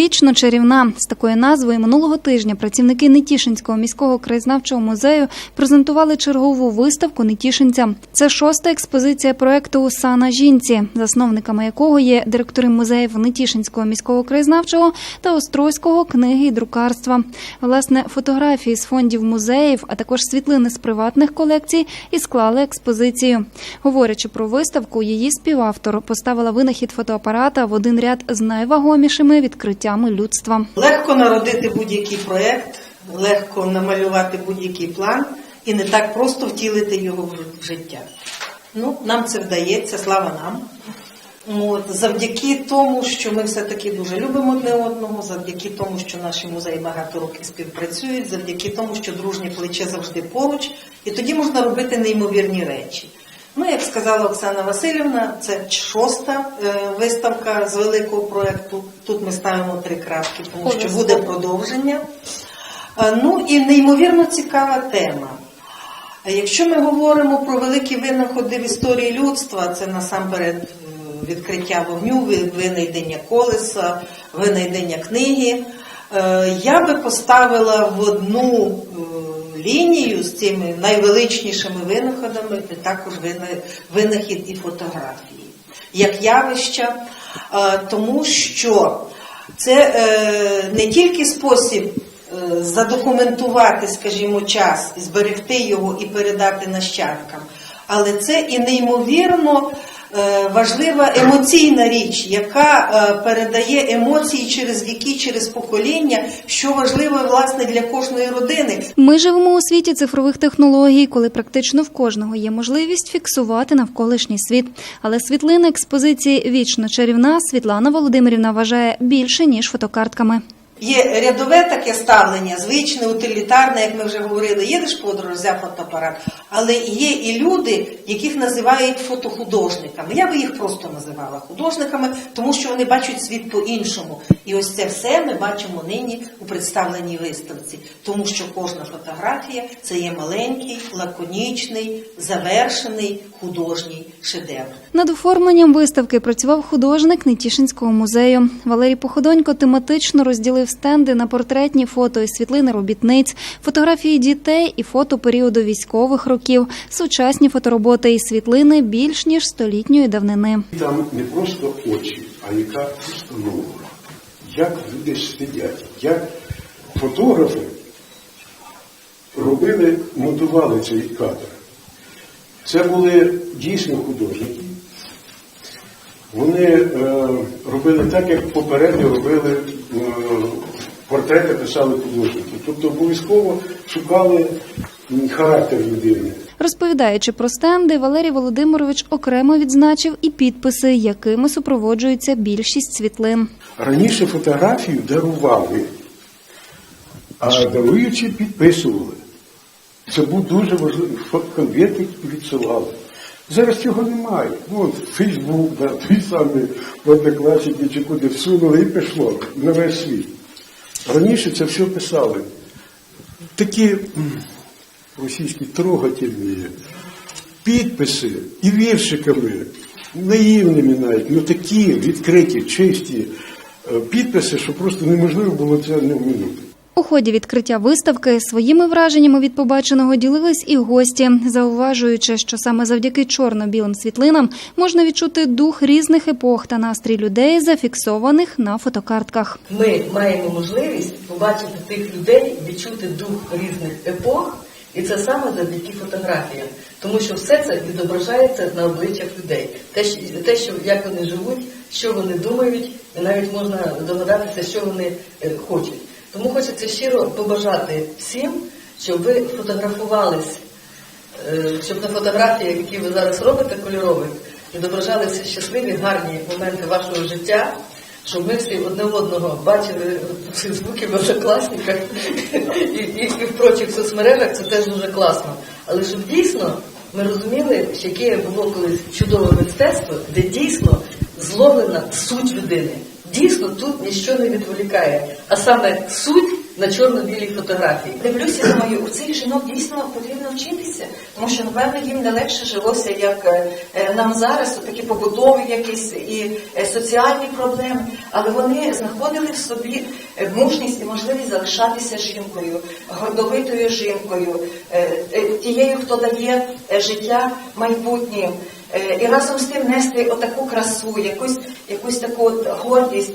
Вічно чарівна з такою назвою минулого тижня працівники Нетішинського міського краєзнавчого музею презентували чергову виставку Нетішинця. Це шоста експозиція проекту Сана жінці, засновниками якого є директори музеїв Нетішинського міського краєзнавчого та Острозького книги і друкарства. Власне, фотографії з фондів музеїв, а також світлини з приватних колекцій і склали експозицію. Говорячи про виставку, її співавтор поставила винахід фотоапарата в один ряд з найвагомішими відкриттями людства. Легко народити будь-який проєкт, легко намалювати будь-який план і не так просто втілити його в життя. Ну, нам це вдається, слава нам. От, завдяки тому, що ми все-таки дуже любимо одне одного, завдяки тому, що наші музеї багато років співпрацюють, завдяки тому, що дружнє плече завжди поруч, і тоді можна робити неймовірні речі. Ну, як сказала Оксана Васильівна, це шоста е, виставка з великого проєкту. Тут ми ставимо три крапки, тому що буде продовження. Е, Ну і неймовірно цікава тема. Е, Якщо ми говоримо про великі винаходи в історії людства, це насамперед відкриття вогню, винайдення колеса, винайдення книги. Я би поставила в одну лінію з цими найвеличнішими винаходами також винахід і фотографії, як явища, е, тому що це е, не тільки спосіб е, задокументувати, скажімо, час, зберегти його і передати нащадкам, але це і неймовірно важлива емоційна річ, яка е, передає емоції через віки, через покоління, що важливо власне для кожної родини. Ми живемо у світі цифрових технологій, коли практично в кожного є можливість фіксувати навколишній світ. Але світлина експозиції вічно чарівна Світлана Володимирівна вважає більше ніж фотокартками. Є рядове таке ставлення, звичне, утилітарне, як ми вже говорили, їдеш подорож, взяв фотоапарат, але є і люди, яких називають фотохудожниками. Я би їх просто називала художниками, тому що вони бачать світ по-іншому. І ось це все ми бачимо нині у представленій виставці, тому що кожна фотографія це є маленький, лаконічний, завершений художній шедевр. Над оформленням виставки працював художник Нетішинського музею. Валерій Походонько тематично розділив стенди на портретні фото і світлини робітниць, фотографії дітей і фото періоду військових років, сучасні фотороботи і світлини більш ніж столітньої давнини. Там не просто очі, а яка установа. Як люди сидять, як фотографи робили, монтували цей кадр. Це були дійсно художники. Вони е, робили так, як попередньо робили е, портрети, писали художники. Тобто обов'язково шукали характер людини. Розповідаючи про стенди, Валерій Володимирович окремо відзначив і підписи, якими супроводжується більшість світлин. Раніше фотографію дарували, а даруючи підписували. Це був дуже важливий конвертик відсилали. Зараз цього немає. Ну, от Фейсбук, да, ті самі однокласники чи куди всунули і пішло на весь світ. Раніше це все писали. Такі російські трогательні підписи і віршиками, наївними навіть, ну такі відкриті, чисті е, підписи, що просто неможливо було це не вмінути. У ході відкриття виставки своїми враженнями від побаченого ділились і гості, зауважуючи, що саме завдяки чорно-білим світлинам можна відчути дух різних епох та настрій людей, зафіксованих на фотокартках. ми маємо можливість побачити тих людей, відчути дух різних епох, і це саме завдяки фотографіям, тому що все це відображається на обличчях людей. Те, що, як вони живуть, що вони думають, і навіть можна догадатися, що вони е, хочуть. Тому хочеться щиро побажати всім, щоб ви фотографувались, е, щоб на фотографіях, які ви зараз робите, кольорових, відображалися щасливі, гарні моменти вашого життя, щоб ми всі одне одного бачили у Фейсбуці, в однокласниках і, і, і в прочих соцмережах, це теж дуже класно. Але щоб дійсно ми розуміли, що яке було колись чудове мистецтво, де дійсно зловлена суть людини. Дійсно, тут нічого не відволікає, а саме суть на чорно-білій фотографії. Дивлюся, думаю, у цих жінок дійсно потрібно вчитися, тому що напевно їм не легше жилося, як е, е, нам зараз, такі побутові якісь і е, соціальні проблеми. Але вони знаходили в собі мужність і можливість залишатися жінкою, гордовитою жінкою, тією, хто дає життя майбутнє. Е, І разом з тим нести отаку красу, якусь, якусь таку гордість.